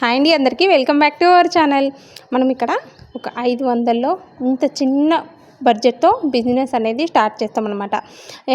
Hi అండి అందరికీ. Welcome back to our channel. మనం ఇక్కడ ఒక ఐదు వందల్లో ఇంత చిన్న బడ్జెట్తో బిజినెస్ అనేది స్టార్ట్ చేస్తామన్నమాట.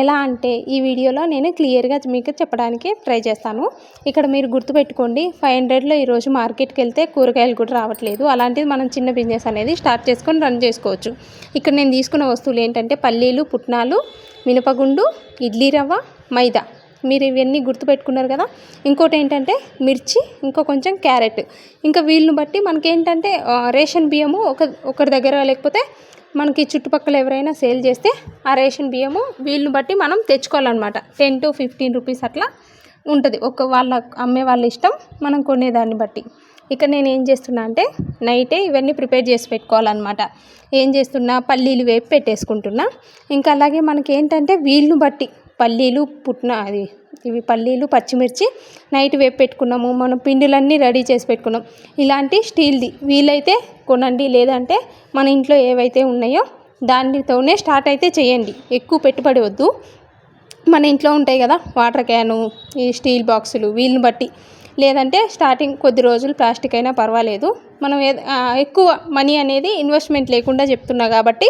ఎలా అంటే ఈ వీడియోలో నేను క్లియర్గా మీకు చెప్పడానికి ట్రై చేస్తాను. ఇక్కడ మీరు గుర్తుపెట్టుకోండి ఫైవ్ హండ్రెడ్లో ఈరోజు మార్కెట్కి వెళ్తే కూరగాయలు కూడా రావట్లేదు. అలాంటిది మనం చిన్న బిజినెస్ అనేది స్టార్ట్ చేసుకొని రన్ చేసుకోవచ్చు. ఇక్కడ నేను తీసుకున్న వస్తువులు ఏంటంటే పల్లీలు పుట్నాలు మినపగుండు ఇడ్లీ రవ్వ మైదా. మీరు ఇవన్నీ గుర్తుపెట్టుకున్నారు కదా. ఇంకోటి ఏంటంటే మిర్చి ఇంకో కొంచెం క్యారెట్. ఇంకా వీళ్ళని బట్టి మనకేంటంటే రేషన్ బియ్యము ఒక ఒకరి దగ్గర లేకపోతే మనకి చుట్టుపక్కల ఎవరైనా సేల్ చేస్తే ఆ రేషన్ బియ్యము వీళ్ళని బట్టి మనం తెచ్చుకోవాలన్నమాట. టెన్ టు ఫిఫ్టీన్ రూపీస్ అట్లా ఉంటుంది. ఒక వాళ్ళ అమ్మే వాళ్ళ ఇష్టం మనం కొనేదాన్ని బట్టి. ఇక్కడ నేను ఏం చేస్తున్నా అంటే నైటే ఇవన్నీ ప్రిపేర్ చేసి పెట్టుకోవాలన్నమాట. ఏం చేస్తున్నా పల్లీలు వేపి పెట్టేసుకుంటున్నా. ఇంకా అలాగే మనకి ఏంటంటే వీళ్ళని బట్టి పల్లీలు పుట్న అది ఇవి పల్లీలు పచ్చిమిర్చి నైట్ వేపు పెట్టుకున్నాము. మనం పిండిలన్నీ రెడీ చేసి పెట్టుకున్నాం. ఇలాంటి స్టీల్ది వీలైతే కొనండి. లేదంటే మన ఇంట్లో ఏవైతే ఉన్నాయో దానితోనే స్టార్ట్ అయితే చేయండి. ఎక్కువ పెట్టుబడి వద్దు. మన ఇంట్లో ఉంటాయి కదా వాటర్ క్యాను ఈ స్టీల్ బాక్సులు వీళ్ళని బట్టి. లేదంటే స్టార్టింగ్ కొద్ది రోజులు ప్లాస్టిక్ అయినా పర్వాలేదు. మనం ఎక్కువ మనీ అనేది ఇన్వెస్ట్మెంట్ లేకుండా చెప్తున్నా కాబట్టి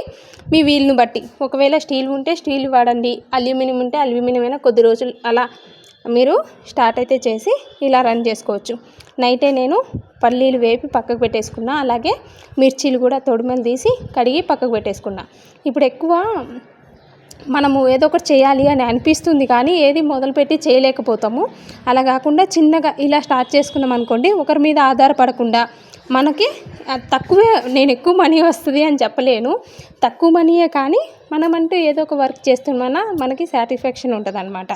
మీ వీలును బట్టి. ఒకవేళ స్టీల్ ఉంటే స్టీల్ వాడండి అల్యూమినియం ఉంటే అల్యూమినియం అయినా కొద్ది రోజులు అలా మీరు స్టార్ట్ అయితే చేసి ఇలా రన్ చేసుకోవచ్చు. నైటే నేను పల్లీలు వేపి పక్కకు పెట్టేసుకున్నా అలాగే మిర్చీలు కూడా తొడిమలు తీసి కడిగి పక్కకు పెట్టేసుకున్నా. ఇప్పుడు ఎక్కువ మనము ఏదో ఒకటి చేయాలి అని అనిపిస్తుంది కానీ ఏది మొదలుపెట్టి చేయలేకపోతాము. అలా కాకుండా చిన్నగా ఇలా స్టార్ట్ చేసుకున్నాం అనుకోండి ఒకరి మీద ఆధారపడకుండా మనకి తక్కువే నేను ఎక్కువ మనీ వస్తుంది అని చెప్పలేను. తక్కువ మనీయే కానీ మనమంటూ ఏదో ఒక వర్క్ చేస్తున్నా మనకి సాటిస్ఫాక్షన్ ఉంటుంది అనమాట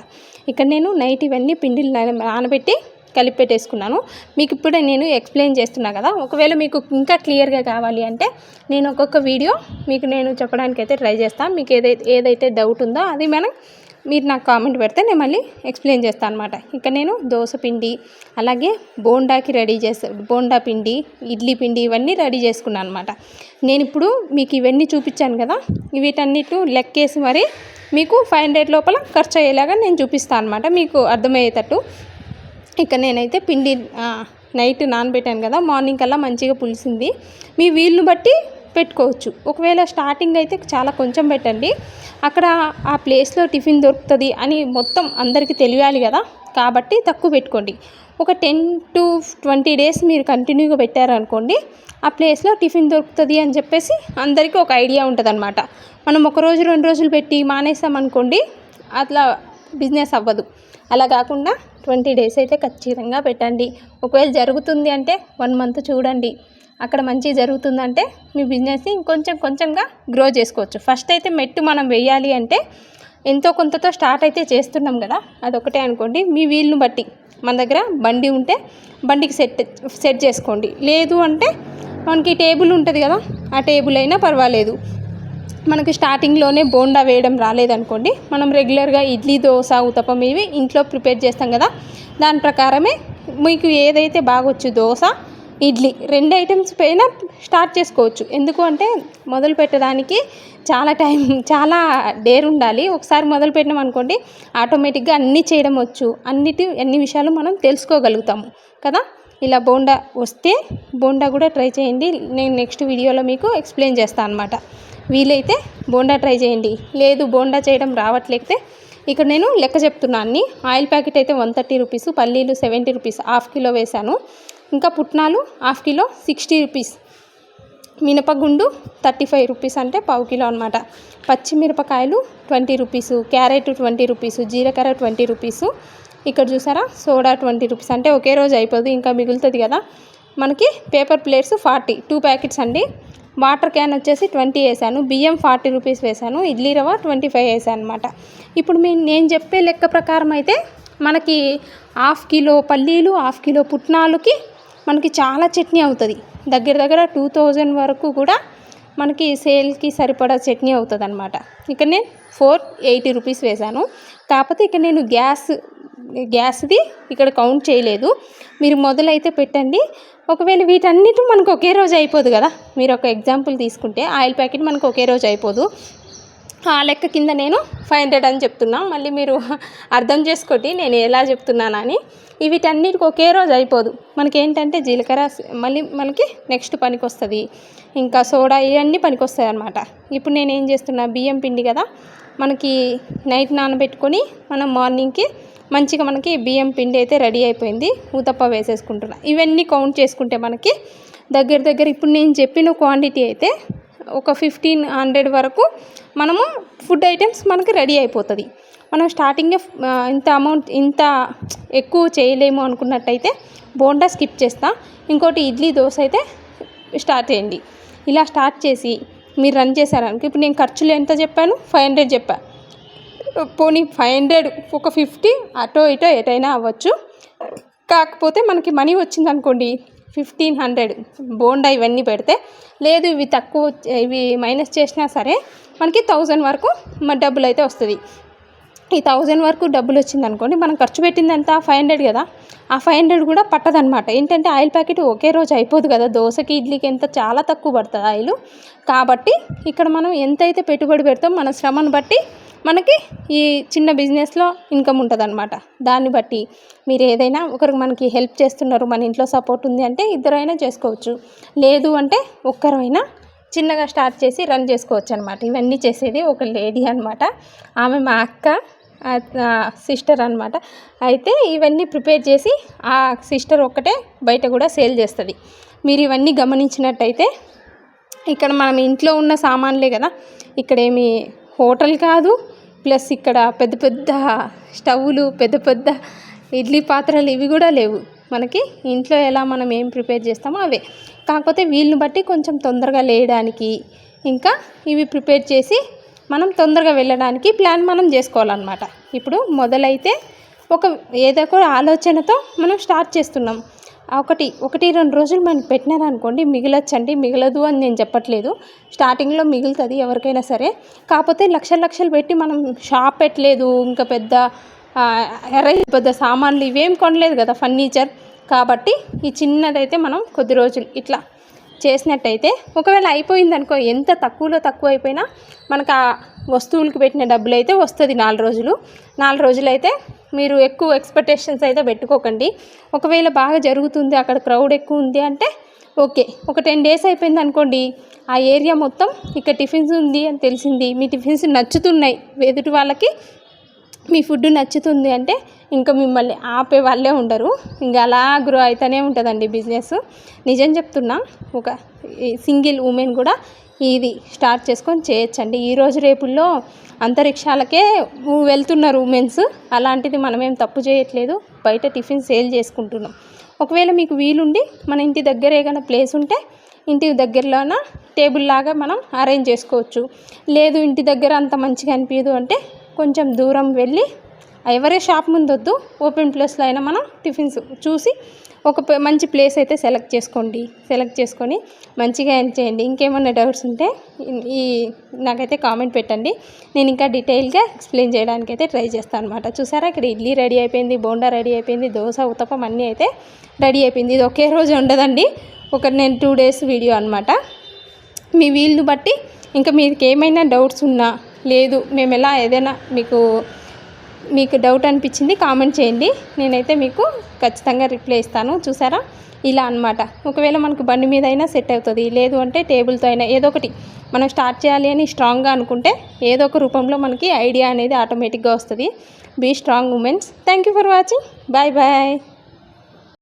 ఇక్కడ నేను నైట్ ఇవన్నీ పిండిలు నానబెట్టి కలిపి పెట్టేసుకున్నాను. మీకు ఇప్పుడే నేను ఎక్స్ప్లెయిన్ చేస్తున్నా కదా ఒకవేళ మీకు ఇంకా క్లియర్గా కావాలి అంటే నేను ఒక్కొక్క వీడియో మీకు నేను చెప్పడానికి అయితే ట్రై చేస్తాను. మీకు ఏదైతే ఏదైతే డౌట్ ఉందో అది మనం మీరు నాకు కామెంట్ పెడితే నేను మళ్ళీ ఎక్స్ప్లెయిన్ చేస్తాను అనమాట ఇక్కడ నేను దోశ పిండి అలాగే బోండాకి రెడీ చేసే బోండా పిండి ఇడ్లీ పిండి ఇవన్నీ రెడీ చేసుకున్నాను అనమాట నేను ఇప్పుడు మీకు ఇవన్నీ చూపించాను కదా వీటన్నిటి లెక్కేసి మరి మీకు ఫైవ్ హండ్రెడ్ లోపల ఖర్చు అయ్యేలాగా నేను చూపిస్తాను అనమాట మీకు అర్థమయ్యేటట్టు ఇక్కడ నేనైతే పిండి నైట్ నానబెట్టాను కదా మార్నింగ్ కల్లా మంచిగా పులిసింది. మీ వీలును బట్టి పెట్టుకోవచ్చు. ఒకవేళ స్టార్టింగ్ అయితే చాలా కొంచెం పెట్టండి. అక్కడ ఆ ప్లేస్లో టిఫిన్ దొరుకుతుంది అని మొత్తం అందరికీ తెలియాలి కదా. కాబట్టి తక్కువ పెట్టుకోండి. ఒక టెన్ టు ట్వంటీ డేస్ మీరు కంటిన్యూగా పెట్టారనుకోండి ఆ ప్లేస్లో టిఫిన్ దొరుకుతుంది అని చెప్పేసి అందరికీ ఒక ఐడియా ఉంటుంది అనమాట మనం ఒక రోజు రెండు రోజులు పెట్టి మానేసామనుకోండి అట్లా బిజినెస్ అవ్వదు. అలా కాకుండా ట్వంటీ డేస్ అయితే ఖచ్చితంగా పెట్టండి. ఒకవేళ జరుగుతుంది అంటే వన్ మంత్ చూడండి. అక్కడ మంచి జరుగుతుందంటే మీ బిజినెస్ని ఇంకొంచెం కొంచెంగా గ్రో చేసుకోవచ్చు. ఫస్ట్ అయితే మెట్టు మనం వేయాలి అంటే ఎంతో కొంతతో స్టార్ట్ అయితే చేస్తున్నాం కదా అదొకటే అనుకోండి. మీ వీలును బట్టి మన దగ్గర బండి ఉంటే బండికి సెట్ సెట్ చేసుకోండి. లేదు అంటే మనకి టేబుల్ ఉంటుంది కదా ఆ టేబుల్ అయినా పర్వాలేదు. మనకి స్టార్టింగ్లోనే బోండా వేయడం రాలేదనుకోండి మనం రెగ్యులర్గా ఇడ్లీ దోశ ఉతపం ఇవి ఇంట్లో ప్రిపేర్ చేస్తాం కదా. దాని ప్రకారమే మీకు ఏదైతే బాగొచ్చు దోశ ఇడ్లీ రెండు ఐటమ్స్ పైన స్టార్ట్ చేసుకోవచ్చు. ఎందుకు అంటే మొదలు పెట్టడానికి చాలా టైం చాలా డేర్ ఉండాలి. ఒకసారి మొదలు పెట్టినాం అనుకోండి ఆటోమేటిక్గా అన్నీ చేయడం వచ్చు. అన్నిటి అన్ని విషయాలు మనం తెలుసుకోగలుగుతాము. కదా? ఇలా బోండా వస్తే బోండా కూడా ట్రై చేయండి. నేను నెక్స్ట్ వీడియోలో మీకు ఎక్స్ప్లెయిన్ చేస్తాను అనమాట వీలైతే బోండా ట్రై చేయండి. లేదు బోండా చేయడం రావట్లేకపోతే ఇక్కడ నేను లెక్క చెప్తున్నా అన్ని. ఆయిల్ ప్యాకెట్ అయితే వన్ థర్టీ రూపీస్ పల్లీలు సెవెంటీ రూపీస్ హాఫ్ కిలో వేశాను. ఇంకా పుట్నాలు హాఫ్ కిలో సిక్స్టీ రూపీస్. మినపగుండు థర్టీ ఫైవ్ రూపీస్ అంటే పావు కిలో అనమాట పచ్చిమిరపకాయలు twenty rupees carrot twenty rupees జీలకర్ర ట్వంటీ రూపీసు. ఇక్కడ చూసారా? Soda twenty rupees. అంటే ఒకే రోజు అయిపోదు ఇంకా మిగులుతుంది కదా. మనకి paper plates forty two packets అండి. వాటర్ క్యాన్ వచ్చేసి ట్వంటీ వేసాను. బియ్యం ఫార్టీ రూపీస్ వేసాను. ఇడ్లీ రవ్వ ట్వంటీ ఫైవ్ వేసాను అనమాట ఇప్పుడు మీ నేను చెప్పే లెక్క ప్రకారం అయితే మనకి హాఫ్ కిలో పల్లీలు హాఫ్ కిలో పుట్నాలకి మనకి చాలా చట్నీ అవుతుంది. దగ్గర దగ్గర టూ థౌజండ్ వరకు కూడా మనకి సేల్కి సరిపడా చట్నీ అవుతుంది అనమాట ఇక్కడ నేను ఫోర్ ఎయిటీ రూపీస్ వేశాను కాకపోతే ఇక్కడ నేను గ్యాస్ గ్యాస్ది ఇక్కడ కౌంట్ చేయలేదు. మీరు మొదలైతే పెట్టండి. ఒకవేళ వీటన్నిటి మనకు ఒకే రోజు అయిపోదు కదా. మీరు ఒక ఎగ్జాంపుల్ తీసుకుంటే ఆయిల్ ప్యాకెట్ మనకు ఒకే రోజు అయిపోదు. ఆ లెక్క కింద నేను ఫైవ్ హండ్రెడ్ అని చెప్తున్నా. మళ్ళీ మీరు అర్థం చేసుకోండి నేను ఎలా చెప్తున్నానని వీటన్నిటికి ఒకే రోజు అయిపోదు. మనకి ఏంటంటే జీలకర్ర మళ్ళీ మనకి నెక్స్ట్ పనికి వస్తుంది ఇంకా సోడా ఇవన్నీ పనికి వస్తాయి అనమాట ఇప్పుడు నేను ఏం చేస్తున్నా బియ్యం పిండి కదా మనకి నైట్ నానబెట్టుకొని మనం మార్నింగ్కి మంచిగా మనకి బియ్యం పిండి అయితే రెడీ అయిపోయింది. ఊతప్ప వేసేసుకుంటున్నా. ఇవన్నీ కౌంట్ చేసుకుంటే మనకి దగ్గర దగ్గర ఇప్పుడు నేను చెప్పిన క్వాంటిటీ అయితే ఒక ఫిఫ్టీన్ హండ్రెడ్ వరకు మనము ఫుడ్ ఐటమ్స్ మనకి రెడీ అయిపోతుంది. మనం స్టార్టింగే ఇంత అమౌంట్ ఇంత ఎక్కువ చేయలేము అనుకున్నట్టయితే బోండా స్కిప్ చేస్తా. ఇంకోటి ఇడ్లీ దోశ అయితే స్టార్ట్ చేయండి. ఇలా స్టార్ట్ చేసి మీరు రన్ చేశారనుకో ఇప్పుడు నేను ఖర్చులు ఎంత చెప్పాను? ఫైవ్ హండ్రెడ్ చెప్పాను పోనీ ఫైవ్ హండ్రెడ్ ఒక ఫిఫ్టీ అటో ఇటో ఎటైనా అవ్వచ్చు. కాకపోతే మనకి మనీ వచ్చింది అనుకోండి ఫిఫ్టీన్ హండ్రెడ్ బోండా ఇవన్నీ పెడితే లేదు ఇవి తక్కువ ఇవి మైనస్ చేసినా సరే మనకి థౌజండ్ వరకు మన డబ్బులు అయితే వస్తుంది. ఈ థౌజండ్ వరకు డబ్బులు వచ్చింది అనుకోండి మనం ఖర్చు పెట్టింది ఎంత? ఫైవ్ హండ్రెడ్ కదా. ఆ ఫైవ్ హండ్రెడ్ కూడా పట్టదనమాట ఏంటంటే ఆయిల్ ప్యాకెట్ ఒకే రోజు అయిపోదు కదా. దోశకి ఇడ్లీకి ఎంత చాలా తక్కువ పడుతుంది ఆయిల్. కాబట్టి ఇక్కడ మనం ఎంతైతే పెట్టుబడి పెడతాం మన శ్రమను బట్టి మనకి ఈ చిన్న బిజినెస్లో ఇన్కమ్ ఉంటుంది అనమాట దాన్ని బట్టి మీరు ఏదైనా ఒకరికి మనకి హెల్ప్ చేస్తున్నారు మన ఇంట్లో సపోర్ట్ ఉంది అంటే ఇద్దరైనా చేసుకోవచ్చు. లేదు అంటే ఒక్కరైనా చిన్నగా స్టార్ట్ చేసి రన్ చేసుకోవచ్చు అనమాట ఇవన్నీ చేసేది ఒక లేడీ అనమాట ఆమె మా అక్క సిస్టర్ అనమాట అయితే ఇవన్నీ ప్రిపేర్ చేసి ఆ సిస్టర్ ఒక్కటే బయట కూడా సేల్ చేస్తుంది. మీరు ఇవన్నీ గమనించినట్టయితే ఇక్కడ మనం ఇంట్లో ఉన్న సామాన్లే కదా. ఇక్కడేమి హోటల్ కాదు ప్లస్ ఇక్కడ పెద్ద పెద్ద స్టవ్లు పెద్ద పెద్ద ఇడ్లీ పాత్రలు ఇవి కూడా లేవు. మనకి ఇంట్లో ఎలా మనం ఏం ప్రిపేర్ చేస్తామో అవే. కాకపోతే వీళ్ళని బట్టి కొంచెం తొందరగా లేయడానికి ఇంకా ఇవి ప్రిపేర్ చేసి మనం తొందరగా వెళ్ళడానికి ప్లాన్ మనం చేసుకోవాలన్నమాట. ఇప్పుడు మొదలైతే ఒక ఏదో ఒక ఆలోచనతో మనం స్టార్ట్ చేస్తున్నాం. ఒకటి ఒకటి రెండు రోజులు మనం పెట్టినారనుకోండి మిగిలొచ్చండి మిగలదు అని నేను చెప్పట్లేదు. స్టార్టింగ్లో మిగులుతుంది ఎవరికైనా సరే. కాకపోతే లక్షలు లక్షలు పెట్టి మనం షాప్ పెట్టలేదు ఇంకా పెద్ద ఎర్ర పెద్ద సామాన్లు ఇవేం కొనలేదు కదా ఫర్నిచర్. కాబట్టి ఈ చిన్నదైతే మనం కొద్ది రోజులు ఇట్లా చేసినట్టయితే ఒకవేళ అయిపోయింది అనుకో ఎంత తక్కువలో తక్కువ అయిపోయినా మనకు ఆ వస్తువులకు పెట్టిన డబ్బులు అయితే వస్తుంది నాలుగు రోజులు. నాలుగు రోజులు అయితే మీరు ఎక్కువ ఎక్స్పెక్టేషన్స్ అయితే పెట్టుకోకండి. ఒకవేళ బాగా జరుగుతుంది అక్కడ క్రౌడ్ ఎక్కువ ఉంది అంటే ఓకే. ఒక టెన్ డేస్ అయిపోయింది అనుకోండి ఆ ఏరియా మొత్తం ఇక్కడ టిఫిన్స్ ఉంది అని తెలిసింది. మీ టిఫిన్స్ నచ్చుతున్నాయి. ఎదుటి వాళ్ళకి మీ ఫుడ్ నచ్చుతుంది అంటే ఇంకా మిమ్మల్ని ఆపే వాళ్ళే ఉండరు. ఇంకా అలా గ్రో అవుతూనే ఉంటుందండి బిజినెస్. నిజం చెప్తున్నా ఒక సింగిల్ ఉమెన్ కూడా ఇది స్టార్ట్ చేసుకొని చేయొచ్చండి. ఈరోజు రేపుల్లో అంతరిక్షాలకే వెళ్తున్నారు ఉమెన్స్. అలాంటిది మనమేం తప్పు చేయట్లేదు. బయట టిఫిన్ సేల్ చేసుకుంటున్నాం. ఒకవేళ మీకు వీలుండి మన ఇంటి దగ్గర ఏదైనా ప్లేస్ ఉంటే ఇంటి దగ్గరలోన టేబుల్ లాగా మనం అరేంజ్ చేసుకోవచ్చు. లేదు ఇంటి దగ్గర అంత మంచిగా అనిపించదు అంటే కొంచెం దూరం వెళ్ళి ఎవరే షాప్ ముందు వద్దు ఓపెన్ ప్లేస్లో అయినా మనం టిఫిన్స్ చూసి ఒక మంచి ప్లేస్ అయితే సెలెక్ట్ చేసుకోండి సెలెక్ట్ చేసుకొని మంచిగా ఎండ్ చేయండి. ఇంకేమైనా డౌట్స్ ఉంటే ఈ నాకైతే కామెంట్ పెట్టండి. నేను ఇంకా డీటెయిల్గా ఎక్స్ప్లెయిన్ చేయడానికి అయితే ట్రై చేస్తాను అనమాట చూసారా ఇక్కడ ఇడ్లీ రెడీ అయిపోయింది బోండా రెడీ అయిపోయింది దోశ ఉతపం అన్నీ అయితే రెడీ అయిపోయింది. ఇది ఒకే రోజు ఉండదండి ఒక నేను టూ డేస్ వీడియో అనమాట మీ వీలును బట్టి ఇంకా మీకు ఏమైనా డౌట్స్ ఉన్నా లేదు మేము ఎలా ఏదైనా మీకు మీకు డౌట్ అనిపించింది కామెంట్ చేయండి. నేనైతే మీకు ఖచ్చితంగా రిప్లై ఇస్తాను. చూసారా? ఇలా అనమాట ఒకవేళ మనకు బండి మీద అయినా సెట్ అవుతుంది. లేదు అంటే టేబుల్తో అయినా ఏదో ఒకటి మనం స్టార్ట్ చేయాలి అని స్ట్రాంగ్గా అనుకుంటే ఏదో ఒక రూపంలో మనకి ఐడియా అనేది ఆటోమేటిక్గా వస్తుంది. Be strong womens thank you for watching bye bye